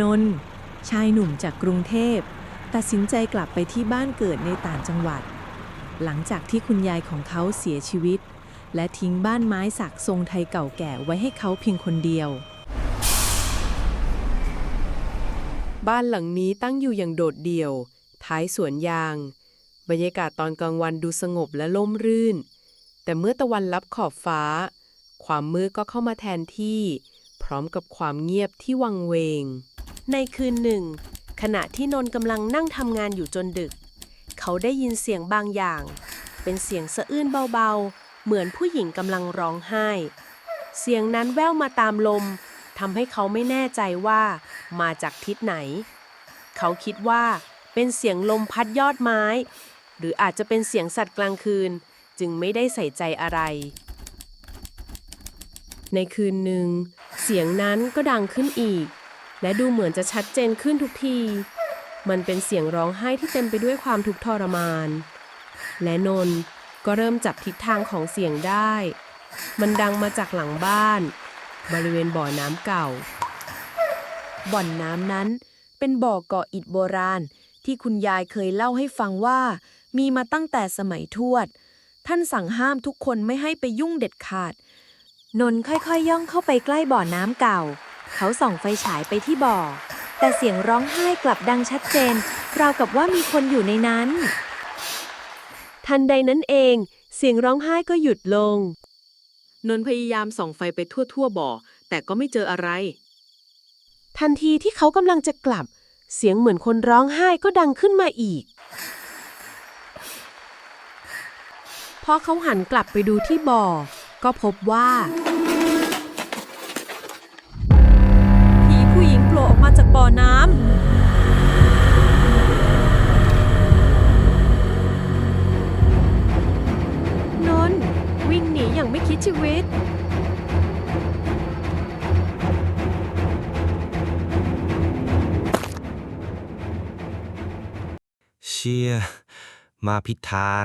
นนท์ชายหนุ่มจากกรุงเทพ ตัดสินใจกลับไปที่บ้านเกิดในต่างจังหวัด หลังจากที่คุณยายของเขาเสียชีวิต และทิ้งบ้านไม้สักทรงไทยเก่าแก่ไว้ให้เขาเพียงคนเดียว บ้านหลังนี้ตั้งอยู่อย่างโดดเดี่ยว ท้ายสวนยาง บรรยากาศตอนกลางวันดูสงบและล่มรื่น แต่เมื่อตะวันลับขอบฟ้า ความมืดก็เข้ามาแทนที่ พร้อมกับความเงียบที่วังเวง ในคืนหนึ่ง ขณะที่นนท์กำลังนั่งทำงานอยู่จนดึก เขาได้ยินเสียงบางอย่าง เป็นเสียงสะอื้นเบาๆ เหมือนผู้หญิงกำลังร้องไห้ เสียงนั้นแว่วมาตามลมทำให้เขาไม่แน่ใจว่ามาจากทิศไหน เขาคิดว่าเป็นเสียงลมพัดยอดไม้ หรืออาจจะเป็นเสียงสัตว์กลางคืน จึงไม่ได้ใส่ใจอะไร ในคืนหนึ่ง เสียงนั้นก็ดังขึ้นอีก และดูเหมือนจะชัดเจนขึ้นทุกที มันเป็นเสียงร้องไห้ที่เต็มไปด้วยความทุกข์ทรมาน และนนท์ก็เริ่มจับทิศทางของเสียงได้ มันดังมาจากหลังบ้าน บริเวณบ่อน้ำเก่า บ่อนน้ำนั้นเป็นบ่อเกาะอิฐโบราณ ที่คุณยายเคยเล่าให้ฟังว่า มีมาตั้งแต่สมัยทวด ท่านสั่งห้ามทุกคนไม่ให้ไปยุ่งเด็ดขาด นนท์ค่อยๆย่องเข้าไปใกล้บ่อน้ำเก่า เขาส่องไฟฉายไปที่บ่อ แต่เสียงร้องไห้กลับดังชัดเจน ราวกับว่ามีคนอยู่ในนั้น ทันใดนั้นเอง เสียงร้องไห้ก็หยุดลง นนท์พยายามส่องไฟไปทั่วๆบ่อ แต่ก็ไม่เจออะไร ทันทีที่เขากำลังจะกลับ เสียงเหมือนคนร้องไห้ก็ดังขึ้นมาอีก พอเขาหันกลับไปดูที่บ่อ ก็พบว่า จากบ่อน้ำนนท์วิ่งหนีอย่างไม่คิดชีวิต เชียมาผิดทาง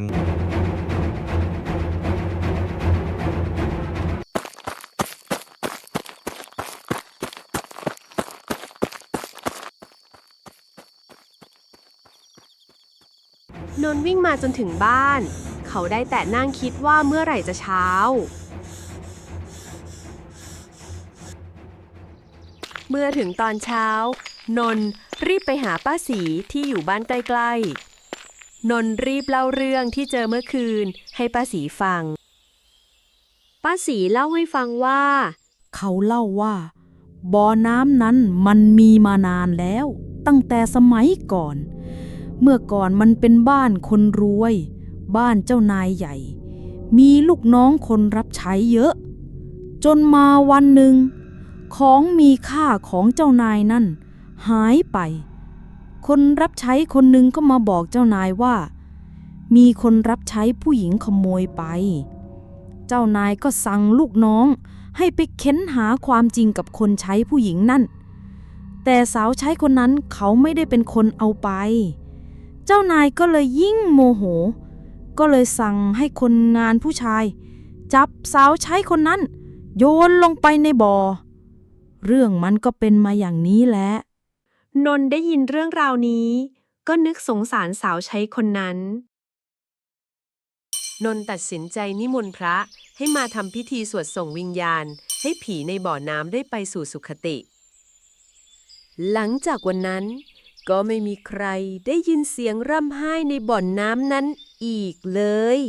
นนวิ่งมาจนถึงบ้าน เขาได้แต่นั่งคิดว่าเมื่อไหร่จะเช้า เมื่อถึงตอนเช้า นนรีบไปหาป้าสีที่อยู่บ้านใกล้ๆ นนรีบเล่าเรื่องที่เจอเมื่อคืนให้ป้าสีฟัง ป้าสีเล่าให้ฟังว่า เขาเล่าว่าบ่อน้ำนั้นมันมีมานานแล้ว ตั้งแต่สมัยก่อน เมื่อก่อนมันเป็นบ้านคนรวย บ้านเจ้านายใหญ่ มีลูกน้องคนรับใช้เยอะ จนมาวันหนึ่ง ของมีค่าของเจ้านายนั่น หายไป คนรับใช้คนหนึ่งก็มาบอกเจ้านายว่า มีคนรับใช้ผู้หญิงขโมยไป เจ้านายก็สั่งลูกน้องให้ไปเค้นหาความจริงกับคนใช้ผู้หญิงนั่น แต่สาวใช้คนนั้นเขาไม่ได้เป็นคนเอาไป เจ้านายก็เลยยิ่งโมโห ก็เลยสั่งให้คนงานผู้ชาย จับสาวใช้คนนั้น โยนลงไปในบ่อ เรื่องมันก็เป็นมาอย่างนี้แหละ นนท์ได้ยินเรื่องราวนี้ ก็นึกสงสารสาวใช้คนนั้น นนท์ตัดสินใจนิมนต์พระให้มาทำพิธีสวดส่งวิญญาณ ให้ผีในบ่อน้ำได้ไปสู่สุคติ หลังจากวันนั้น ก็ไม่มีใครได้ยินเสียงร่ำไห้ในบ่อนน้ำนั้นอีกเลย